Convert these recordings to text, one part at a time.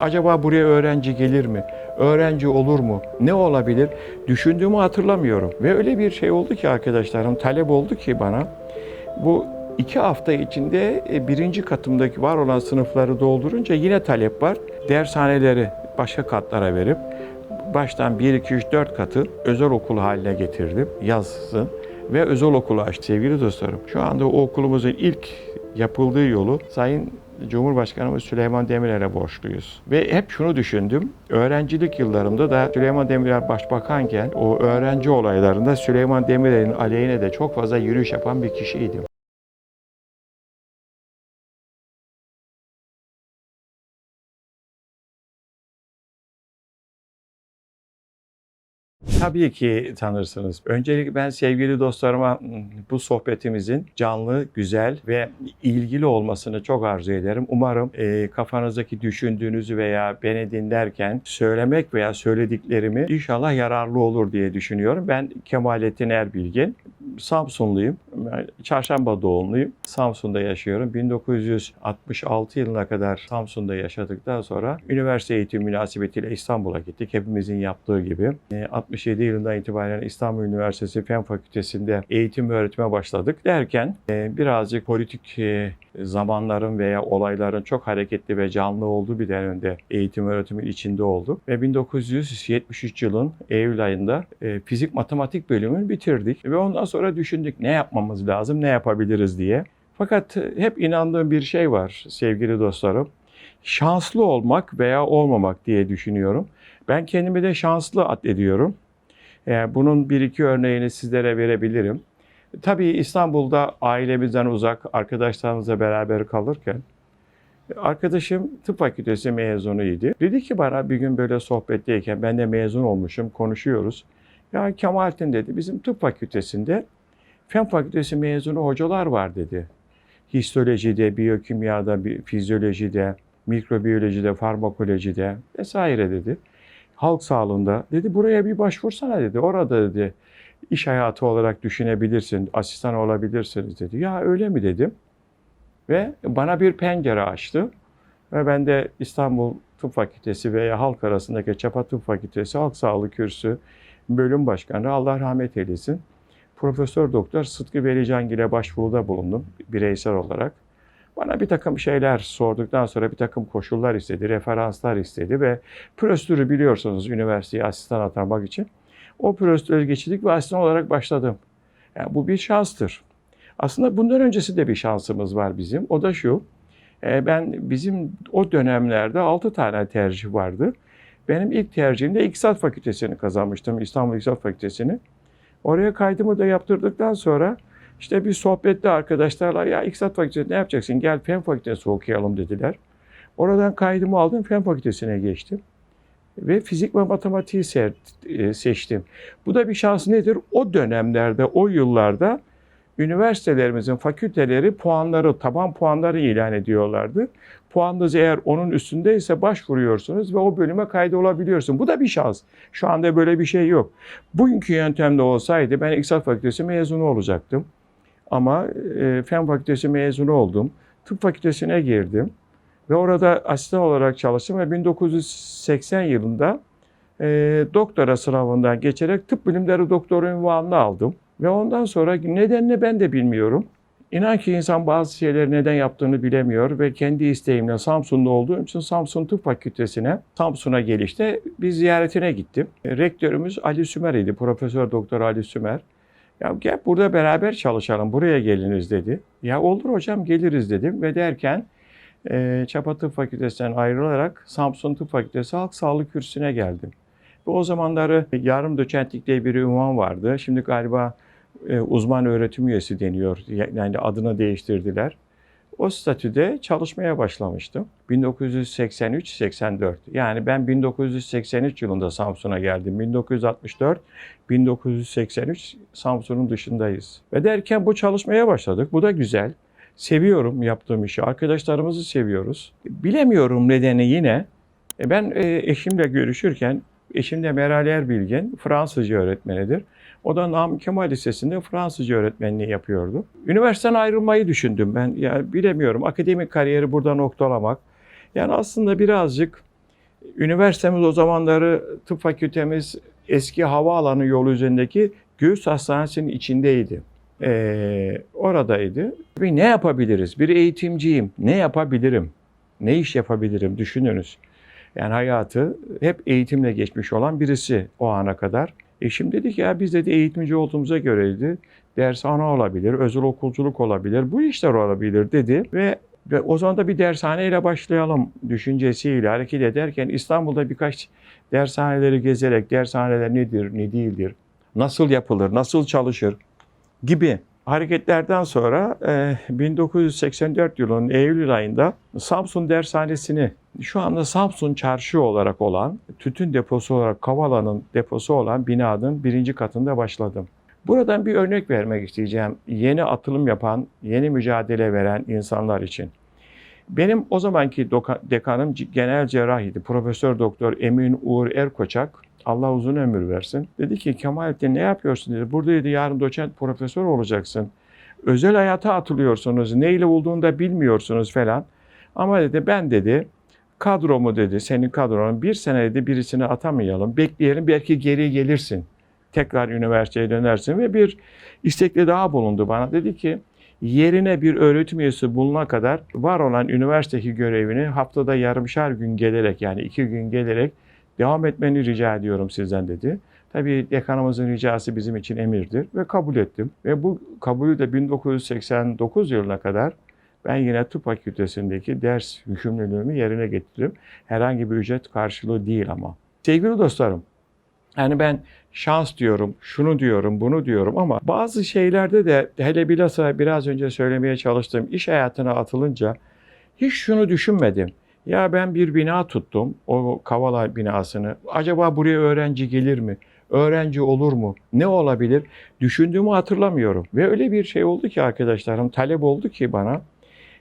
Acaba buraya öğrenci gelir mi? Öğrenci olur mu? Ne olabilir? Düşündüğümü hatırlamıyorum. Ve öyle bir şey oldu ki arkadaşlarım, talep oldu ki bana. Bu iki hafta içinde e, birinci katımdaki var olan sınıfları doldurunca yine talep var. Dershaneleri başka katlara verip baştan 1, 2, 3, 4 katı özel okul haline getirdim yazsın ve özel okulu açtı sevgili dostlarım. Şu anda o okulumuzun ilk yapıldığı yolu Sayın Cumhurbaşkanımız Süleyman Demirel'e borçluyuz. Ve hep şunu düşündüm. Öğrencilik yıllarımda da Süleyman Demirel başbakanken o öğrenci olaylarında Süleyman Demirel'in aleyhine de çok fazla yürüyüş yapan bir kişiydim. Tabii ki tanırsınız. Öncelikle ben sevgili dostlarıma bu sohbetimizin canlı, güzel ve ilgili olmasını çok arzu ederim. Umarım e, kafanızdaki düşündüğünüzü veya beni dinlerken söylemek veya söylediklerimi inşallah yararlı olur diye düşünüyorum. Ben Kemalettin Erbilgin, Samsunluyum. Çarşamba doğumluyum. Samsun'da yaşıyorum. 1966 yılına kadar Samsun'da yaşadıktan sonra üniversite eğitim münasebetiyle İstanbul'a gittik. Hepimizin yaptığı gibi. E, 67 yılından itibaren İstanbul Üniversitesi Fen Fakültesi'nde eğitim ve öğretime başladık. Derken e, birazcık politik e, zamanların veya olayların çok hareketli ve canlı olduğu bir dönemde eğitim öğretimin içinde olduk. Ve 1973 yılın Eylül ayında e, fizik matematik bölümünü bitirdik. Ve ondan sonra düşündük ne yapmamız lazım, ne yapabiliriz diye. Fakat e, hep inandığım bir şey var sevgili dostlarım. Şanslı olmak veya olmamak diye düşünüyorum. Ben kendimi de şanslı addediyorum. Yani bunun bir iki örneğini sizlere verebilirim. Tabii İstanbul'da ailemizden uzak, arkadaşlarımızla beraber kalırken arkadaşım tıp fakültesi mezunuydu. Dedi ki bana bir gün böyle sohbetteyken ben de mezun olmuşum, konuşuyoruz. Ya Kemalettin dedi bizim tıp fakültesinde fen fakültesi mezunu hocalar var dedi. Histolojide, biyokimyada, bi- fizyolojide, mikrobiyolojide, farmakolojide vesaire dedi halk sağlığında dedi buraya bir başvursana dedi. Orada dedi iş hayatı olarak düşünebilirsin, asistan olabilirsiniz dedi. Ya öyle mi dedim. Ve bana bir pencere açtı. Ve ben de İstanbul Tıp Fakültesi veya halk arasındaki Çapa Tıp Fakültesi Halk Sağlığı Kürsü bölüm başkanı Allah rahmet eylesin. Profesör Doktor Sıtkı Velicangil'e başvuruda bulundum bireysel olarak. Bana bir takım şeyler sorduktan sonra bir takım koşullar istedi, referanslar istedi ve prosedürü biliyorsunuz üniversiteye asistan atanmak için. O prosedürü geçirdik ve asistan olarak başladım. Yani bu bir şanstır. Aslında bundan öncesi de bir şansımız var bizim. O da şu. e, Ben bizim o dönemlerde 6 tane tercih vardı. Benim ilk tercihimde İktisat Fakültesini kazanmıştım. İstanbul İktisat Fakültesini. Oraya kaydımı da yaptırdıktan sonra işte bir sohbette arkadaşlarla ya İktisat Fakültesi ne yapacaksın gel Fen Fakültesi okuyalım dediler. Oradan kaydımı aldım Fen Fakültesine geçtim. Ve fizik ve matematiği e, seçtim. Bu da bir şans nedir? O dönemlerde, o yıllarda üniversitelerimizin fakülteleri puanları, taban puanları ilan ediyorlardı. Puanınız eğer onun üstündeyse başvuruyorsunuz ve o bölüme kaydolabiliyorsun. Bu da bir şans. Şu anda böyle bir şey yok. Bugünkü yöntemde olsaydı ben İktisat Fakültesi mezunu olacaktım. Ama e, Fen Fakültesi mezunu oldum. Tıp Fakültesine girdim. Ve orada asistan olarak çalıştım ve 1980 yılında e, doktora sınavından geçerek tıp bilimleri doktoru ünvanını aldım. Ve ondan sonra nedenini ben de bilmiyorum. İnan ki insan bazı şeyleri neden yaptığını bilemiyor ve kendi isteğimle Samsun'da olduğum için Samsun Tıp Fakültesine, Samsun'a gelişte bir ziyaretine gittim. Rektörümüz Ali Sümer idi, Profesör Doktor Ali Sümer. Ya gel burada beraber çalışalım, buraya geliniz dedi. Ya olur hocam geliriz dedim ve derken e, Çapa Tıp Fakültesinden ayrılarak Samsun Tıp Fakültesi Halk Sağlığı Kürsüsü'ne geldim. Ve o zamanları yarım doçentlik diye bir ünvan vardı. Şimdi galiba e, uzman öğretim üyesi deniyor. Yani adını değiştirdiler. O statüde çalışmaya başlamıştım. 1983-84. Yani ben 1983 yılında Samsun'a geldim. 1964, 1983 Samsun'un dışındayız. Ve derken bu çalışmaya başladık. Bu da güzel. Seviyorum yaptığım işi. Arkadaşlarımızı seviyoruz. Bilemiyorum nedeni yine. E, Ben e, eşimle görüşürken, eşim de Meral Erbilgin, Fransızca öğretmenidir. O da Namık Kemal Lisesi'nde Fransızca öğretmenliği yapıyordu. Üniversiteden ayrılmayı düşündüm ben. Ya bilemiyorum akademik kariyeri burada noktalamak. Yani aslında birazcık Üniversitemiz o zamanları tıp fakültemiz eski havaalanı yolu üzerindeki Göğüs Hastanesi'nin içindeydi. Ee, oradaydı. Ve ne yapabiliriz? Bir eğitimciyim. Ne yapabilirim? Ne iş yapabilirim? Düşününüz. Yani hayatı hep eğitimle geçmiş olan birisi o ana kadar. Eşim dedi ki ya biz dedi eğitimci olduğumuza göreydi. Dershane olabilir, özel okulculuk olabilir, bu işler olabilir dedi. Ve, ve o zaman da bir dershaneyle başlayalım düşüncesiyle hareket ederken İstanbul'da birkaç dershaneleri gezerek dershaneler nedir, ne değildir, nasıl yapılır, nasıl çalışır gibi hareketlerden sonra e, 1984 yılının Eylül ayında Samsun Dershanesi'ni şu anda Samsun Çarşı olarak olan, tütün deposu olarak Kavala'nın deposu olan binanın birinci katında başladım. Buradan bir örnek vermek isteyeceğim. Yeni atılım yapan, yeni mücadele veren insanlar için. Benim o zamanki dekanım genel cerrah idi. Profesör Doktor Emin Uğur Erkoçak. Allah uzun ömür versin. Dedi ki Kemalettin ne yapıyorsun dedi. Burada dedi yarın doçent profesör olacaksın. Özel hayata atılıyorsunuz. Neyle olduğunu da bilmiyorsunuz falan. Ama dedi ben dedi kadromu dedi senin kadronun bir sene dedi birisini atamayalım. Bekleyelim belki geri gelirsin. Tekrar üniversiteye dönersin ve bir istekli daha bulundu bana. Dedi ki yerine bir öğretim üyesi buluna kadar var olan üniversitedeki görevini haftada yarımşar gün gelerek yani iki gün gelerek devam etmeni rica ediyorum sizden dedi. Tabii dekanımızın ricası bizim için emirdir ve kabul ettim. Ve bu kabulü de 1989 yılına kadar ben yine tıp fakültesindeki ders yükümlülüğümü yerine getirdim. Herhangi bir ücret karşılığı değil ama. Sevgili dostlarım, yani ben şans diyorum, şunu diyorum, bunu diyorum ama bazı şeylerde de hele bilhassa biraz önce söylemeye çalıştığım iş hayatına atılınca hiç şunu düşünmedim. Ya ben bir bina tuttum, o Kavala binasını. Acaba buraya öğrenci gelir mi? Öğrenci olur mu? Ne olabilir? Düşündüğümü hatırlamıyorum. Ve öyle bir şey oldu ki arkadaşlarım, talep oldu ki bana.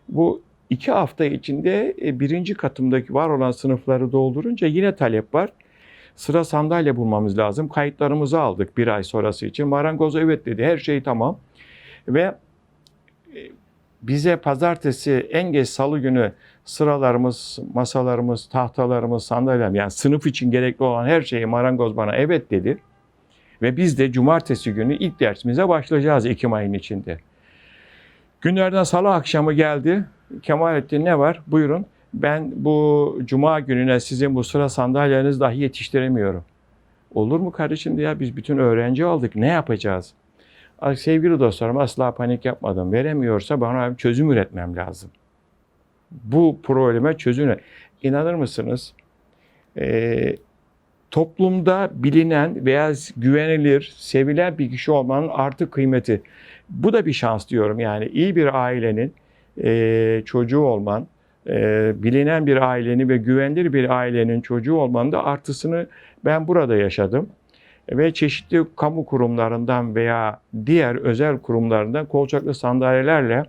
Bu iki hafta içinde e, birinci katımdaki var olan sınıfları doldurunca yine talep var. Sıra sandalye bulmamız lazım. Kayıtlarımızı aldık bir ay sonrası için. Marangoz evet dedi. Her şey tamam. Ve e, bize pazartesi en geç salı günü sıralarımız, masalarımız, tahtalarımız, sandalyem yani sınıf için gerekli olan her şeyi marangoz bana evet dedi. Ve biz de cumartesi günü ilk dersimize başlayacağız Ekim ayının içinde. Günlerden salı akşamı geldi. Kemalettin ne var? Buyurun. Ben bu cuma gününe sizin bu sıra sandalyenizi dahi yetiştiremiyorum. Olur mu kardeşim ya biz bütün öğrenci aldık ne yapacağız? Sevgili dostlarım asla panik yapmadım. Veremiyorsa bana bir çözüm üretmem lazım. Bu probleme çözüm İnanır mısınız? Ee, toplumda bilinen veya güvenilir, sevilen bir kişi olmanın artı kıymeti. Bu da bir şans diyorum yani iyi bir ailenin e, çocuğu olman, e, bilinen bir ailenin ve güvenilir bir ailenin çocuğu olmanın da artısını ben burada yaşadım. Ve çeşitli kamu kurumlarından veya diğer özel kurumlarından kolçaklı sandalyelerle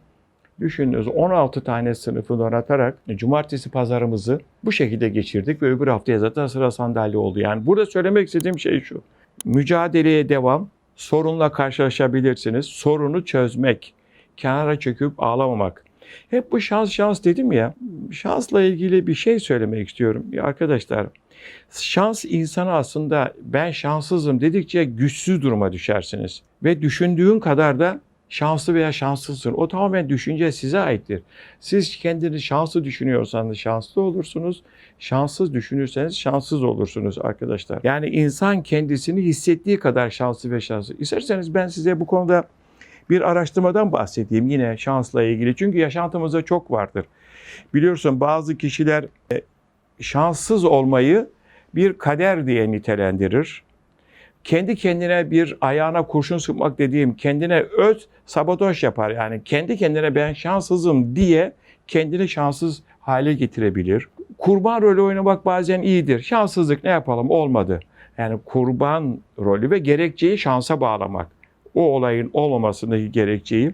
düşündüğünüz 16 tane sınıfı donatarak cumartesi pazarımızı bu şekilde geçirdik ve öbür haftaya zaten sıra sandalye oldu. Yani burada söylemek istediğim şey şu. Mücadeleye devam, sorunla karşılaşabilirsiniz. Sorunu çözmek, kenara çöküp ağlamamak. Hep bu şans şans dedim ya. Şansla ilgili bir şey söylemek istiyorum. Ya arkadaşlar şans insanı aslında ben şanssızım dedikçe güçsüz duruma düşersiniz. Ve düşündüğün kadar da şanslı veya şanssızsın. O tamamen düşünce size aittir. Siz kendinizi şanslı düşünüyorsanız şanslı olursunuz. Şanssız düşünürseniz şanssız olursunuz arkadaşlar. Yani insan kendisini hissettiği kadar şanslı ve şanslı. İsterseniz ben size bu konuda bir araştırmadan bahsedeyim yine şansla ilgili. Çünkü yaşantımızda çok vardır. Biliyorsun bazı kişiler e, şanssız olmayı bir kader diye nitelendirir. Kendi kendine bir ayağına kurşun sıkmak dediğim kendine öz sabotaj yapar. Yani kendi kendine ben şanssızım diye kendini şanssız hale getirebilir. Kurban rolü oynamak bazen iyidir. Şanssızlık ne yapalım olmadı. Yani kurban rolü ve gerekçeyi şansa bağlamak. O olayın olmamasındaki gerekçeyi.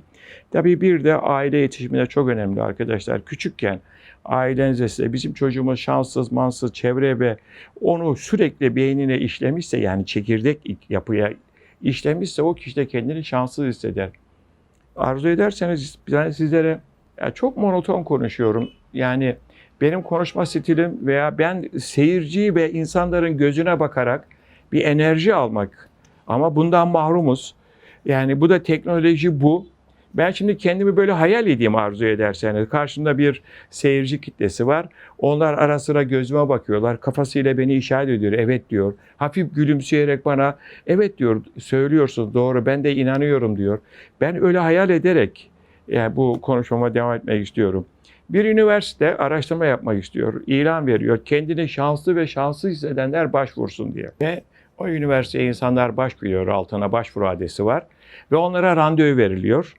Tabii bir de aile yetişiminde çok önemli arkadaşlar. Küçükken ailenize size bizim çocuğumuz şanssız, mansız, çevre ve onu sürekli beynine işlemişse yani çekirdek yapıya işlemişse o kişi de kendini şanssız hisseder. Arzu ederseniz ben sizlere ya çok monoton konuşuyorum. Yani benim konuşma stilim veya ben seyirci ve insanların gözüne bakarak bir enerji almak. Ama bundan mahrumuz. Yani bu da teknoloji bu. Ben şimdi kendimi böyle hayal edeyim arzu ederseniz. Karşımda bir seyirci kitlesi var. Onlar ara sıra gözüme bakıyorlar. Kafasıyla beni işaret ediyor. Evet diyor. Hafif gülümseyerek bana evet diyor. Söylüyorsun doğru ben de inanıyorum diyor. Ben öyle hayal ederek yani bu konuşmama devam etmek istiyorum. Bir üniversite araştırma yapmak istiyor. İlan veriyor. Kendini şanslı ve şanssız hissedenler başvursun diye. Ve o üniversiteye insanlar başvuruyor. Altına başvuru adresi var. Ve onlara randevu veriliyor.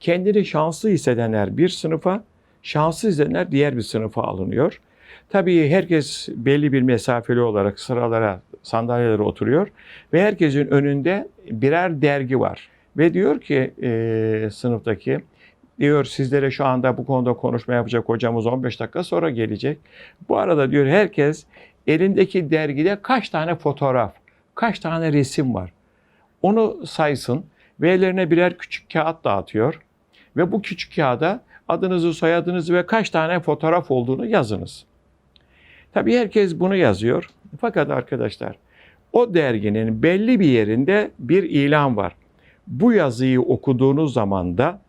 Kendini şanslı hissedenler bir sınıfa, şanssız hissedenler diğer bir sınıfa alınıyor. Tabii herkes belli bir mesafeli olarak sıralara, sandalyelere oturuyor ve herkesin önünde birer dergi var. Ve diyor ki e, sınıftaki, diyor sizlere şu anda bu konuda konuşma yapacak hocamız 15 dakika sonra gelecek. Bu arada diyor herkes elindeki dergide kaç tane fotoğraf, kaç tane resim var. Onu saysın ve ellerine birer küçük kağıt dağıtıyor. Ve bu küçük kağıda adınızı, soyadınızı ve kaç tane fotoğraf olduğunu yazınız. Tabii herkes bunu yazıyor. Fakat arkadaşlar o derginin belli bir yerinde bir ilan var. Bu yazıyı okuduğunuz zaman da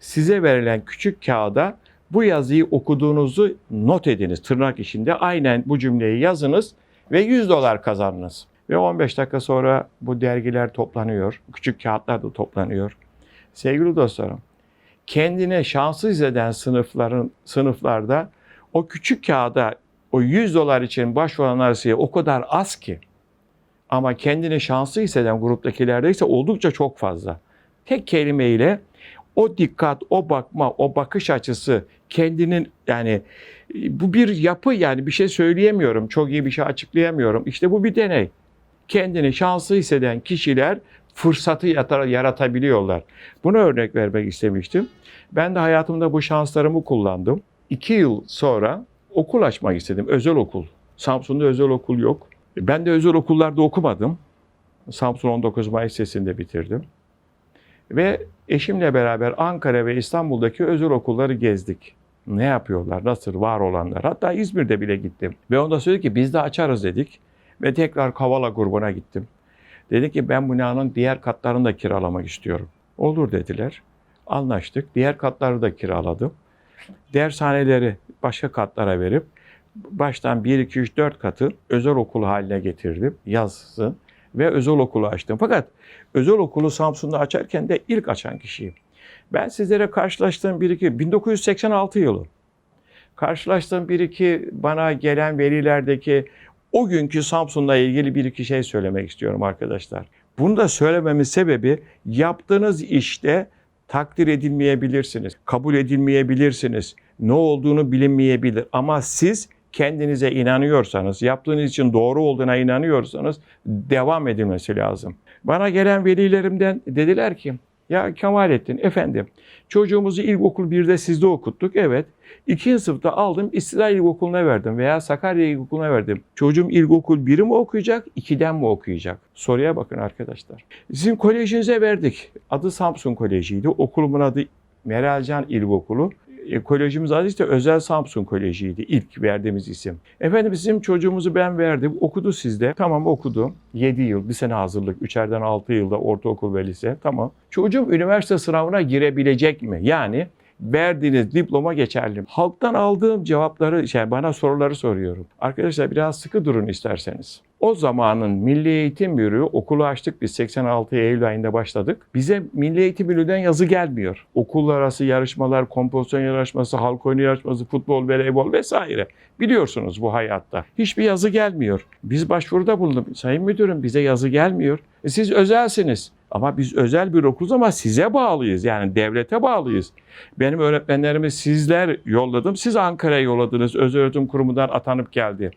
size verilen küçük kağıda bu yazıyı okuduğunuzu not ediniz. Tırnak içinde aynen bu cümleyi yazınız ve 100 dolar kazanınız. Ve 15 dakika sonra bu dergiler toplanıyor. Küçük kağıtlar da toplanıyor. Sevgili dostlarım, kendine şanssız hisseden sınıfların sınıflarda o küçük kağıda o 100 dolar için başvuranlar sayı o kadar az ki ama kendini şanslı hisseden gruptakilerde ise oldukça çok fazla. Tek kelimeyle o dikkat, o bakma, o bakış açısı kendinin yani bu bir yapı yani bir şey söyleyemiyorum. Çok iyi bir şey açıklayamıyorum. İşte bu bir deney. Kendini şanslı hisseden kişiler fırsatı yaratabiliyorlar. Buna örnek vermek istemiştim. Ben de hayatımda bu şanslarımı kullandım. İki yıl sonra okul açmak istedim. Özel okul. Samsun'da özel okul yok. Ben de özel okullarda okumadım. Samsun 19 Mayıs Lisesi'nde bitirdim. Ve eşimle beraber Ankara ve İstanbul'daki özel okulları gezdik. Ne yapıyorlar, nasıl var olanlar. Hatta İzmir'de bile gittim. Ve onda söyledi ki biz de açarız dedik. Ve tekrar Kavala grubuna gittim. Dedi ki ben binanın diğer katlarını da kiralamak istiyorum. Olur dediler. Anlaştık. Diğer katları da kiraladım. Dershaneleri başka katlara verip baştan 1, 2, 3, 4 katı özel okul haline getirdim yazsın ve özel okulu açtım. Fakat özel okulu Samsun'da açarken de ilk açan kişiyim. Ben sizlere karşılaştığım bir iki 1986 yılı. Karşılaştığım bir iki bana gelen velilerdeki o günkü Samsun'la ilgili bir iki şey söylemek istiyorum arkadaşlar. Bunu da söylememin sebebi yaptığınız işte takdir edilmeyebilirsiniz, kabul edilmeyebilirsiniz, ne olduğunu bilinmeyebilir. Ama siz kendinize inanıyorsanız, yaptığınız için doğru olduğuna inanıyorsanız devam edilmesi lazım. Bana gelen velilerimden dediler ki, ya Kemalettin efendim çocuğumuzu ilkokul 1'de sizde okuttuk. Evet. İkinci sınıfta aldım İstiklal İlkokulu'na verdim veya Sakarya İlkokulu'na verdim. Çocuğum ilkokul 1'i mi okuyacak, 2'den mi okuyacak? Soruya bakın arkadaşlar. Sizin kolejinize verdik. Adı Samsun Koleji'ydi. Okulumun adı Meralcan İlkokulu. E, Kolejimiz adı işte Özel Samsun Koleji'ydi ilk verdiğimiz isim. Efendim bizim çocuğumuzu ben verdim. Okudu sizde. Tamam okudu. 7 yıl, bir sene hazırlık. Üçerden 6 yılda ortaokul ve lise. Tamam. Çocuğum üniversite sınavına girebilecek mi? Yani verdiğiniz diploma geçerli mi? Halktan aldığım cevapları, şey, bana soruları soruyorum. Arkadaşlar biraz sıkı durun isterseniz. O zamanın Milli Eğitim Müdürü okulu açtık biz 86 Eylül ayında başladık. Bize Milli Eğitim Müdürü'nden yazı gelmiyor. Okullar arası yarışmalar, kompozisyon yarışması, halk oyunu yarışması, futbol, voleybol vesaire. Biliyorsunuz bu hayatta. Hiçbir yazı gelmiyor. Biz başvuruda bulunduk. Sayın Müdürüm bize yazı gelmiyor. E siz özelsiniz. Ama biz özel bir okuluz ama size bağlıyız. Yani devlete bağlıyız. Benim öğretmenlerimi sizler yolladım. Siz Ankara'ya yolladınız. Özel öğretim kurumundan atanıp geldi.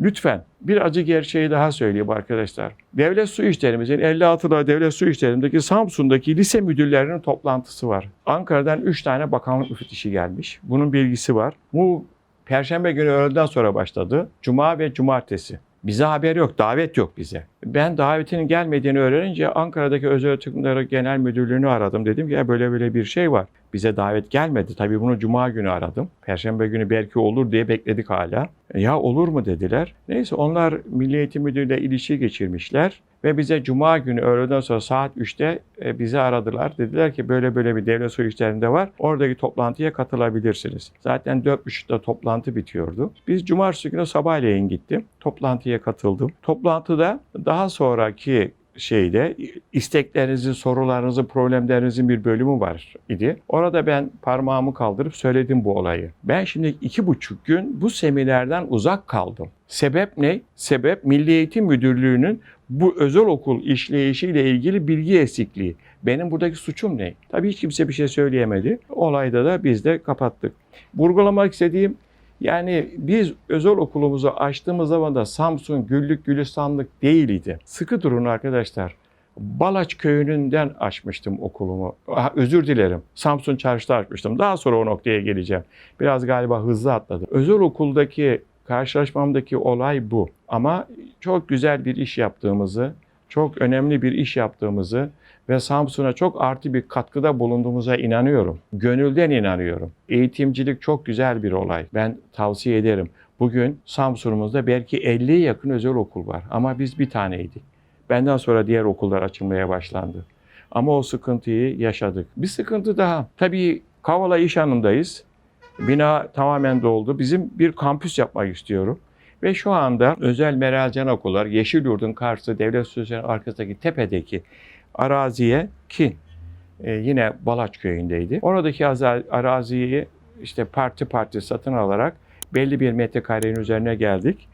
Lütfen bir acı gerçeği daha söyleyeyim arkadaşlar. Devlet Su İşlerimizin 56'da Devlet Su İşlerim'deki Samsun'daki lise müdürlerinin toplantısı var. Ankara'dan 3 tane bakanlık müfettişi gelmiş. Bunun bilgisi var. Bu Perşembe günü öğleden sonra başladı. Cuma ve cumartesi. Bize haber yok, davet yok bize. Ben davetinin gelmediğini öğrenince Ankara'daki Özel Öğretimleri Genel Müdürlüğü'nü aradım. Dedim ki ya böyle böyle bir şey var. Bize davet gelmedi. Tabii bunu cuma günü aradım. Perşembe günü belki olur diye bekledik hala. Ya olur mu dediler. Neyse onlar Milli Eğitim Müdürlüğü'yle ilişki geçirmişler. Ve bize cuma günü öğleden sonra saat 3'te e, bizi aradılar. Dediler ki böyle böyle bir devlet su işlerinde var. Oradaki toplantıya katılabilirsiniz. Zaten 4.30'da toplantı bitiyordu. Biz cumartesi günü sabahleyin gittim. Toplantıya katıldım. Toplantıda daha sonraki şeyde isteklerinizin, sorularınızın, problemlerinizin bir bölümü var idi. Orada ben parmağımı kaldırıp söyledim bu olayı. Ben şimdi iki buçuk gün bu seminerden uzak kaldım. Sebep ne? Sebep Milli Eğitim Müdürlüğü'nün bu özel okul işleyişiyle ilgili bilgi eksikliği. Benim buradaki suçum ne? Tabii hiç kimse bir şey söyleyemedi. Olayda da biz de kapattık. Vurgulamak istediğim yani biz özel okulumuzu açtığımız zaman da Samsun güllük gülistanlık değildi. Sıkı durun arkadaşlar. Balaç köyününden açmıştım okulumu. Ah, özür dilerim. Samsun çarşıda açmıştım. Daha sonra o noktaya geleceğim. Biraz galiba hızlı atladım. Özel okuldaki karşılaşmamdaki olay bu. Ama çok güzel bir iş yaptığımızı, çok önemli bir iş yaptığımızı ve Samsun'a çok artı bir katkıda bulunduğumuza inanıyorum. Gönülden inanıyorum. Eğitimcilik çok güzel bir olay. Ben tavsiye ederim. Bugün Samsun'umuzda belki 50'ye yakın özel okul var ama biz bir taneydik. Benden sonra diğer okullar açılmaya başlandı. Ama o sıkıntıyı yaşadık. Bir sıkıntı daha. Tabii Kavala İş Hanı'ndayız. Bina tamamen doldu. Bizim bir kampüs yapmak istiyorum. Ve şu anda özel Meralcan Okullar, Yeşilyurt'un karşısı devlet sözlerinin arkasındaki tepedeki araziye ki e, yine Balaç köyündeydi. Oradaki araziyi işte parti parti satın alarak belli bir metrekarenin üzerine geldik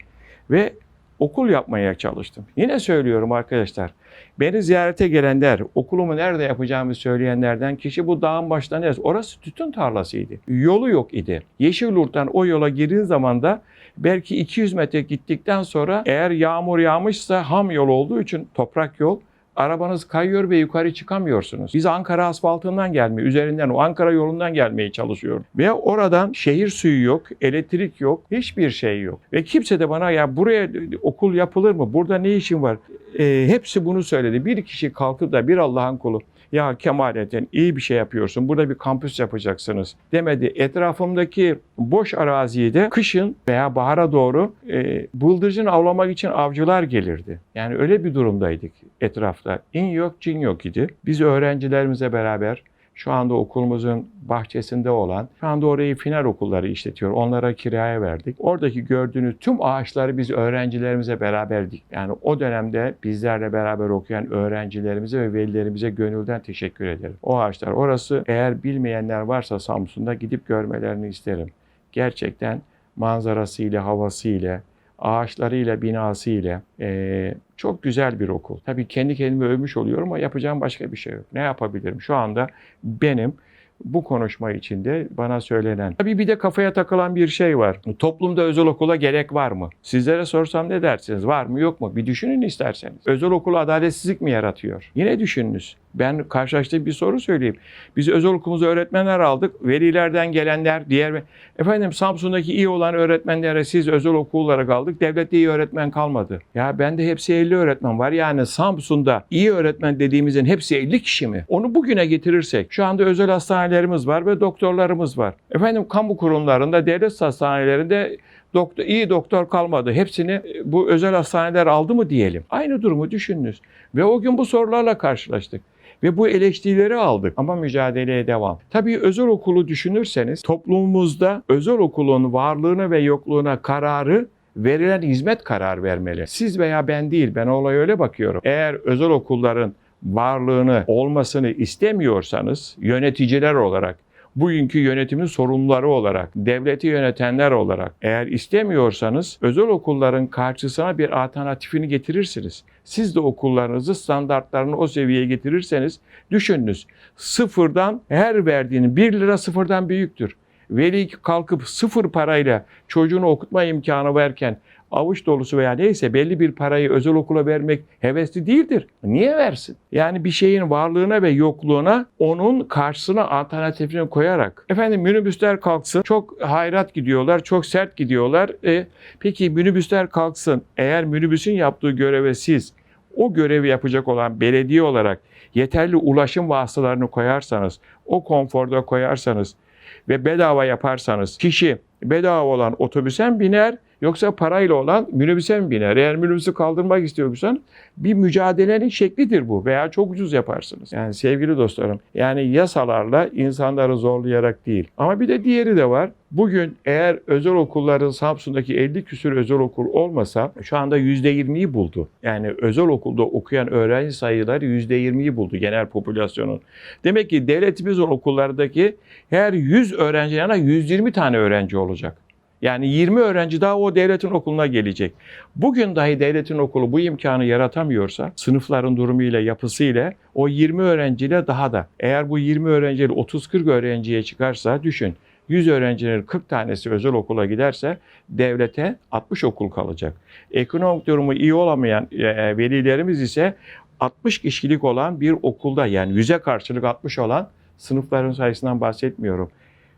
ve okul yapmaya çalıştım. Yine söylüyorum arkadaşlar. Beni ziyarete gelenler, okulumu nerede yapacağımı söyleyenlerden kişi bu dağın başında neresi? Orası tütün tarlasıydı. Yolu yok idi. Yeşilyurt'tan o yola girdiğin zaman da belki 200 metre gittikten sonra eğer yağmur yağmışsa ham yol olduğu için toprak yol arabanız kayıyor ve yukarı çıkamıyorsunuz. Biz Ankara asfaltından gelmeye, üzerinden o Ankara yolundan gelmeye çalışıyoruz. Ve oradan şehir suyu yok, elektrik yok, hiçbir şey yok. Ve kimse de bana ya buraya okul yapılır mı? Burada ne işin var? E, hepsi bunu söyledi. Bir kişi kalkıp da bir Allah'ın kulu ya Kemalettin iyi bir şey yapıyorsun. Burada bir kampüs yapacaksınız demedi. Etrafımdaki boş araziyi de kışın veya bahara doğru e, bıldırcın avlamak için avcılar gelirdi. Yani öyle bir durumdaydık etrafta. İn yok cin yok idi. Biz öğrencilerimize beraber şu anda okulumuzun bahçesinde olan, şu anda orayı final okulları işletiyor. Onlara kiraya verdik. Oradaki gördüğünüz tüm ağaçları biz öğrencilerimize beraber dik. Yani o dönemde bizlerle beraber okuyan öğrencilerimize ve velilerimize gönülden teşekkür ederim. O ağaçlar orası eğer bilmeyenler varsa Samsun'da gidip görmelerini isterim. Gerçekten manzarasıyla, havasıyla, ağaçlarıyla, binasıyla eee, çok güzel bir okul. Tabii kendi kendime övmüş oluyorum ama yapacağım başka bir şey yok. Ne yapabilirim? Şu anda benim bu konuşma içinde bana söylenen. Tabii bir de kafaya takılan bir şey var. Toplumda özel okula gerek var mı? Sizlere sorsam ne dersiniz? Var mı yok mu? Bir düşünün isterseniz. Özel okul adaletsizlik mi yaratıyor? Yine düşününüz. Ben karşılaştığım bir soru söyleyeyim. Biz özel okulumuza öğretmenler aldık. Velilerden gelenler, diğer... Efendim Samsun'daki iyi olan öğretmenlere siz özel okul olarak aldık. Devlette iyi öğretmen kalmadı. Ya bende hepsi 50 öğretmen var. Yani Samsun'da iyi öğretmen dediğimizin hepsi 50 kişi mi? Onu bugüne getirirsek şu anda özel hastanelerimiz var ve doktorlarımız var. Efendim kamu kurumlarında, devlet hastanelerinde doktor, iyi doktor kalmadı. Hepsini e, bu özel hastaneler aldı mı diyelim. Aynı durumu düşününüz. Ve o gün bu sorularla karşılaştık. Ve bu eleştirileri aldık ama mücadeleye devam. Tabii özel okulu düşünürseniz toplumumuzda özel okulun varlığına ve yokluğuna kararı verilen hizmet karar vermeli. Siz veya ben değil, ben olaya öyle bakıyorum. Eğer özel okulların varlığını, olmasını istemiyorsanız yöneticiler olarak, bugünkü yönetimin sorumluları olarak, devleti yönetenler olarak eğer istemiyorsanız özel okulların karşısına bir alternatifini getirirsiniz. Siz de okullarınızı standartlarını o seviyeye getirirseniz düşününüz. Sıfırdan her verdiğinin 1 lira sıfırdan büyüktür. Veli kalkıp sıfır parayla çocuğunu okutma imkanı verken avuç dolusu veya neyse belli bir parayı özel okula vermek hevesli değildir. Niye versin? Yani bir şeyin varlığına ve yokluğuna onun karşısına alternatifini koyarak. Efendim minibüsler kalksın. Çok hayrat gidiyorlar, çok sert gidiyorlar. E, peki minibüsler kalksın. Eğer minibüsün yaptığı göreve siz o görevi yapacak olan belediye olarak yeterli ulaşım vasıtalarını koyarsanız, o konforda koyarsanız ve bedava yaparsanız kişi bedava olan otobüse mi biner yoksa parayla olan minibüse mi biner? Eğer minibüsü kaldırmak istiyorsan bir mücadelenin şeklidir bu veya çok ucuz yaparsınız. Yani sevgili dostlarım yani yasalarla insanları zorlayarak değil. Ama bir de diğeri de var. Bugün eğer özel okulların Samsun'daki 50 küsur özel okul olmasa şu anda %20'yi buldu. Yani özel okulda okuyan öğrenci sayıları %20'yi buldu genel popülasyonun. Demek ki devletimiz okullardaki her 100 öğrenci yana 120 tane öğrenci olacak. Yani 20 öğrenci daha o devletin okuluna gelecek. Bugün dahi devletin okulu bu imkanı yaratamıyorsa sınıfların durumuyla yapısıyla o 20 öğrenciyle daha da eğer bu 20 öğrenciyle 30-40 öğrenciye çıkarsa düşün. 100 öğrencinin 40 tanesi özel okula giderse devlete 60 okul kalacak. Ekonomik durumu iyi olamayan e, velilerimiz ise 60 kişilik olan bir okulda yani 100'e karşılık 60 olan sınıfların sayısından bahsetmiyorum.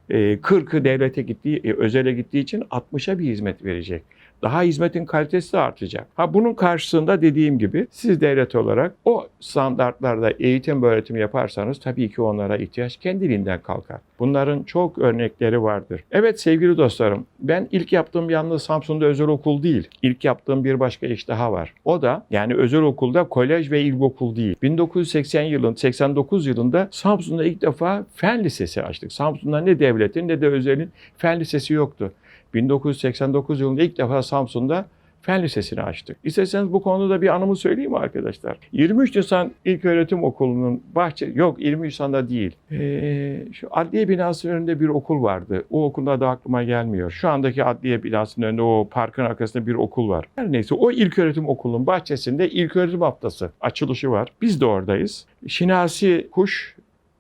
E, 40'ı devlete gittiği, e, özele gittiği için 60'a bir hizmet verecek. Daha hizmetin kalitesi de artacak. Ha bunun karşısında dediğim gibi siz devlet olarak o standartlarda eğitim ve öğretim yaparsanız tabii ki onlara ihtiyaç kendiliğinden kalkar. Bunların çok örnekleri vardır. Evet sevgili dostlarım ben ilk yaptığım yalnız Samsun'da özel okul değil. İlk yaptığım bir başka iş daha var. O da yani özel okulda kolej ve ilkokul değil. 1980 yılın 89 yılında Samsun'da ilk defa fen lisesi açtık. Samsun'da ne devletin ne de özelin fen lisesi yoktu. 1989 yılında ilk defa Samsun'da Fen Lisesi'ni açtık. İsterseniz bu konuda bir anımı söyleyeyim mi arkadaşlar? 23 Nisan İlköğretim Okulu'nun bahçe... Yok 23 Nisan'da değil. Ee, şu adliye binası önünde bir okul vardı. O okulda da aklıma gelmiyor. Şu andaki adliye binasının önünde o parkın arkasında bir okul var. Her neyse o İlköğretim Okulu'nun bahçesinde İlköğretim Haftası açılışı var. Biz de oradayız. Şinasi Kuş,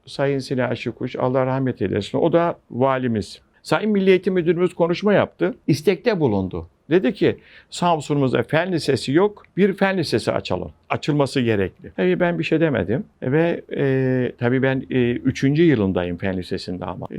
Sayın Sinasi Kuş Allah rahmet eylesin. O da valimiz. Sayın Milli Eğitim Müdürümüz konuşma yaptı. İstekte bulundu. Dedi ki Samsun'umuzda fen lisesi yok, bir fen lisesi açalım. Açılması gerekli. Tabii ben bir şey demedim ve e, tabii ben e, üçüncü yılındayım fen lisesinde ama. E,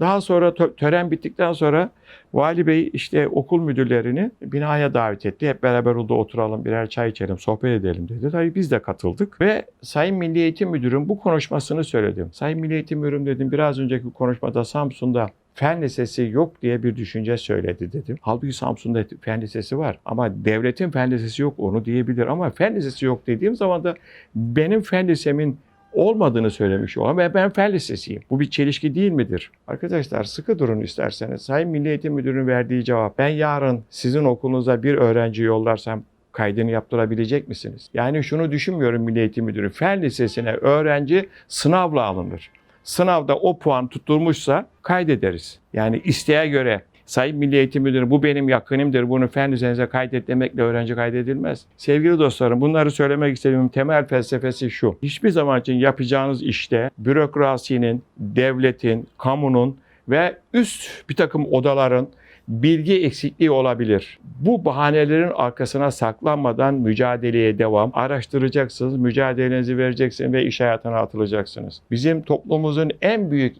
daha sonra tö- tören bittikten sonra Vali Bey işte okul müdürlerini binaya davet etti. Hep beraber orada oturalım, birer çay içelim, sohbet edelim dedi. Tabii biz de katıldık ve Sayın Milli Eğitim Müdürüm bu konuşmasını söyledim. Sayın Milli Eğitim Müdürüm dedim biraz önceki konuşmada Samsun'da fen lisesi yok diye bir düşünce söyledi dedim. Halbuki Samsun'da fen lisesi var ama devletin fen lisesi yok onu diyebilir ama fen lisesi yok dediğim zaman da benim fen lisemin olmadığını söylemiş olan ve ben fen lisesiyim. Bu bir çelişki değil midir? Arkadaşlar sıkı durun isterseniz. Sayın Milli Eğitim Müdürü'nün verdiği cevap ben yarın sizin okulunuza bir öğrenci yollarsam kaydını yaptırabilecek misiniz? Yani şunu düşünmüyorum Milli Eğitim Müdürü. Fen lisesine öğrenci sınavla alınır sınavda o puan tutturmuşsa kaydederiz. Yani isteğe göre Sayın Milli Eğitim Müdürü bu benim yakınımdır bunu fen lisenize kaydet demekle öğrenci kaydedilmez. Sevgili dostlarım bunları söylemek istediğim temel felsefesi şu. Hiçbir zaman için yapacağınız işte bürokrasinin, devletin, kamunun ve üst bir takım odaların bilgi eksikliği olabilir. Bu bahanelerin arkasına saklanmadan mücadeleye devam. Araştıracaksınız, mücadelenizi vereceksiniz ve iş hayatına atılacaksınız. Bizim toplumumuzun en büyük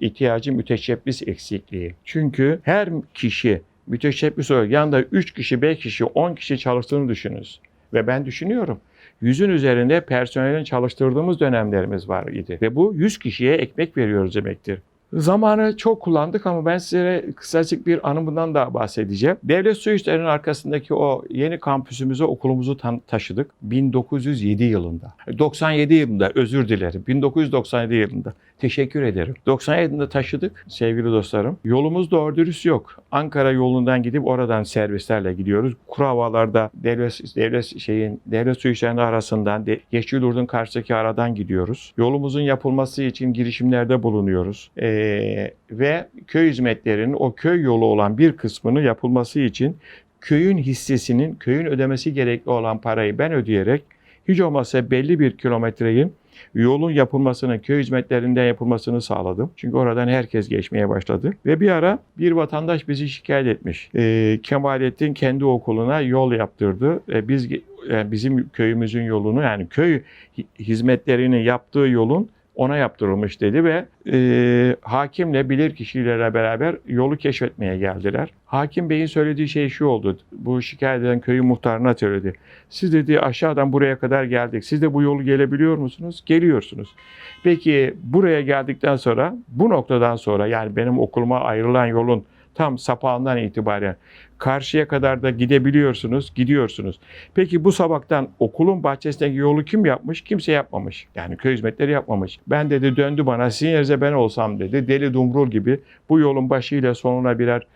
ihtiyacı müteşebbis eksikliği. Çünkü her kişi müteşebbis olarak yanında 3 kişi, 5 kişi, 10 kişi çalıştığını düşününüz. Ve ben düşünüyorum. Yüzün üzerinde personelin çalıştırdığımız dönemlerimiz var idi. Ve bu 100 kişiye ekmek veriyoruz demektir. Zamanı çok kullandık ama ben size kısacık bir anımından daha bahsedeceğim. Devlet Su İşleri'nin arkasındaki o yeni kampüsümüze okulumuzu taşıdık 1907 yılında. 97 yılında özür dilerim. 1997 yılında. Teşekkür ederim. 97 yılında taşıdık sevgili dostlarım. Yolumuz doğru dürüst yok. Ankara yolundan gidip oradan servislerle gidiyoruz. Kuravalarda devlet, devlet şeyin devlet su işlerinin arasından de, Yeşilyurt'un karşıdaki aradan gidiyoruz. Yolumuzun yapılması için girişimlerde bulunuyoruz. Ee, ve köy hizmetlerinin o köy yolu olan bir kısmını yapılması için köyün hissesinin köyün ödemesi gerekli olan parayı ben ödeyerek hiç olmazsa belli bir kilometreyi yolun yapılmasını, köy hizmetlerinde yapılmasını sağladım. Çünkü oradan herkes geçmeye başladı. Ve bir ara bir vatandaş bizi şikayet etmiş. Ee, Kemalettin kendi okuluna yol yaptırdı. Ee, biz yani bizim köyümüzün yolunu yani köy hi- hizmetlerini yaptığı yolun ona yaptırılmış dedi ve e, hakimle bilirkişilerle beraber yolu keşfetmeye geldiler. Hakim Bey'in söylediği şey şu oldu. Bu şikayet eden köyün muhtarına söyledi. Siz dedi aşağıdan buraya kadar geldik. Siz de bu yolu gelebiliyor musunuz? Geliyorsunuz. Peki buraya geldikten sonra bu noktadan sonra yani benim okuluma ayrılan yolun tam sapağından itibaren karşıya kadar da gidebiliyorsunuz, gidiyorsunuz. Peki bu sabahtan okulun bahçesindeki yolu kim yapmış? Kimse yapmamış. Yani köy hizmetleri yapmamış. Ben dedi döndü bana sizin yerinize ben olsam dedi. Deli dumrul gibi bu yolun başıyla sonuna birer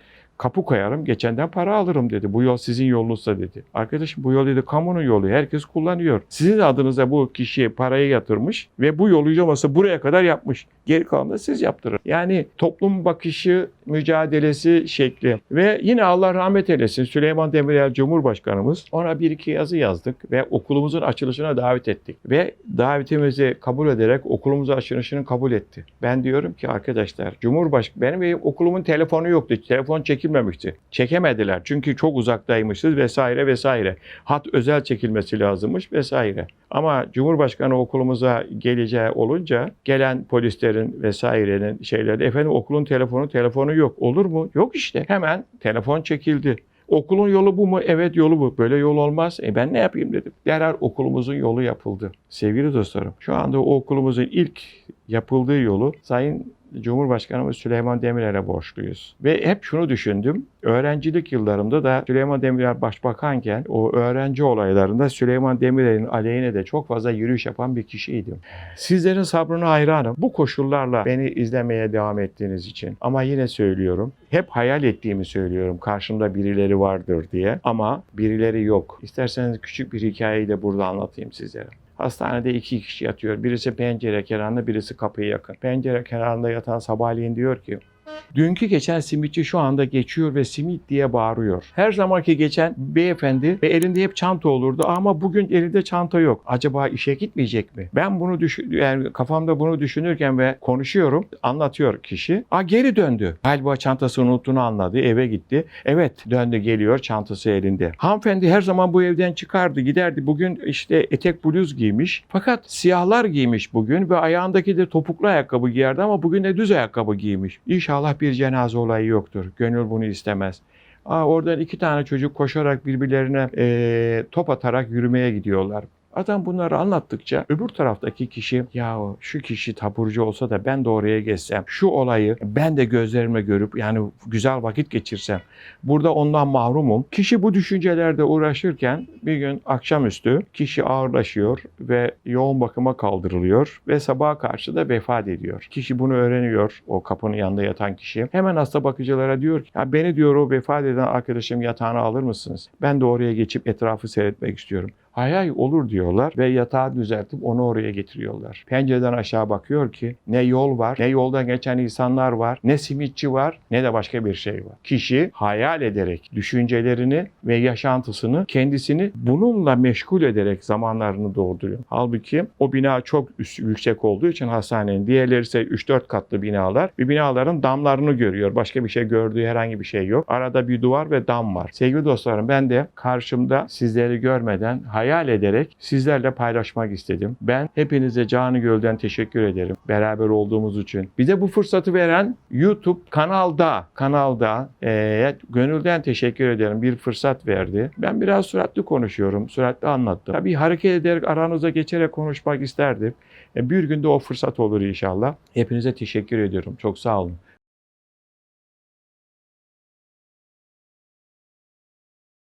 kapı koyarım, geçenden para alırım dedi. Bu yol sizin yolunuzsa dedi. Arkadaşım bu yol dedi kamunun yolu. Herkes kullanıyor. Sizin adınıza bu kişi parayı yatırmış ve bu yolu yolaması buraya kadar yapmış. Geri kalanı da siz yaptırın. Yani toplum bakışı, mücadelesi şekli. Ve yine Allah rahmet eylesin Süleyman Demirel Cumhurbaşkanımız ona bir iki yazı yazdık ve okulumuzun açılışına davet ettik. Ve davetimizi kabul ederek okulumuzun açılışını kabul etti. Ben diyorum ki arkadaşlar Cumhurbaşkanı benim evim- okulumun telefonu yoktu. Telefon çekilmemişti. Çekemediler çünkü çok uzaktaymışız vesaire vesaire. Hat özel çekilmesi lazımmış vesaire. Ama Cumhurbaşkanı okulumuza geleceği olunca gelen polislerin vesairenin şeyleri efendim okulun telefonu telefonu yok. Olur mu? Yok işte. Hemen telefon çekildi. Okulun yolu bu mu? Evet yolu bu. Böyle yol olmaz. E ben ne yapayım dedim. Derhal okulumuzun yolu yapıldı. Sevgili dostlarım şu anda o okulumuzun ilk yapıldığı yolu Sayın Cumhurbaşkanımız Süleyman Demirel'e borçluyuz. Ve hep şunu düşündüm. Öğrencilik yıllarımda da Süleyman Demirel başbakanken o öğrenci olaylarında Süleyman Demirel'in aleyhine de çok fazla yürüyüş yapan bir kişiydim. Sizlerin sabrına hayranım. Bu koşullarla beni izlemeye devam ettiğiniz için. Ama yine söylüyorum. Hep hayal ettiğimi söylüyorum. Karşımda birileri vardır diye. Ama birileri yok. İsterseniz küçük bir hikayeyi de burada anlatayım sizlere. Hastanede iki kişi yatıyor. Birisi pencere kenarında, birisi kapıya yakın. Pencere kenarında yatan sabahleyin diyor ki, Dünkü geçen simitçi şu anda geçiyor ve simit diye bağırıyor. Her zamanki geçen beyefendi ve elinde hep çanta olurdu ama bugün elinde çanta yok. Acaba işe gitmeyecek mi? Ben bunu düşün yani kafamda bunu düşünürken ve konuşuyorum. Anlatıyor kişi. A geri döndü. Galiba çantasını unuttuğunu anladı. Eve gitti. Evet döndü geliyor çantası elinde. Hanımefendi her zaman bu evden çıkardı giderdi. Bugün işte etek bluz giymiş. Fakat siyahlar giymiş bugün ve ayağındaki de topuklu ayakkabı giyerdi ama bugün de düz ayakkabı giymiş. İnşallah bir cenaze olayı yoktur. Gönül bunu istemez. Aa, oradan iki tane çocuk koşarak birbirlerine eee, top atarak yürümeye gidiyorlar. Adam bunları anlattıkça öbür taraftaki kişi ya şu kişi taburcu olsa da ben de oraya geçsem şu olayı ben de gözlerimle görüp yani güzel vakit geçirsem burada ondan mahrumum. Kişi bu düşüncelerde uğraşırken bir gün akşamüstü kişi ağırlaşıyor ve yoğun bakıma kaldırılıyor ve sabaha karşı da vefat ediyor. Kişi bunu öğreniyor o kapının yanında yatan kişi. Hemen hasta bakıcılara diyor ki ya beni diyor o vefat eden arkadaşım yatağına alır mısınız? Ben de oraya geçip etrafı seyretmek istiyorum. Hay hay olur diyorlar ve yatağı düzeltip onu oraya getiriyorlar. Pencereden aşağı bakıyor ki ne yol var, ne yoldan geçen insanlar var, ne simitçi var, ne de başka bir şey var. Kişi hayal ederek düşüncelerini ve yaşantısını kendisini bununla meşgul ederek zamanlarını dolduruyor. Halbuki o bina çok üst, yüksek olduğu için hastanenin diğerleri ise 3-4 katlı binalar ve binaların damlarını görüyor. Başka bir şey gördüğü herhangi bir şey yok. Arada bir duvar ve dam var. Sevgili dostlarım ben de karşımda sizleri görmeden hayal ederek sizlerle paylaşmak istedim. Ben hepinize canı gölden teşekkür ederim. Beraber olduğumuz için. Bize bu fırsatı veren YouTube kanalda, kanalda eee, gönülden teşekkür ederim. Bir fırsat verdi. Ben biraz süratli konuşuyorum. Süratli anlattım. Tabii hareket ederek aranıza geçerek konuşmak isterdim. E, Bir günde o fırsat olur inşallah. Hepinize teşekkür ediyorum. Çok sağ olun.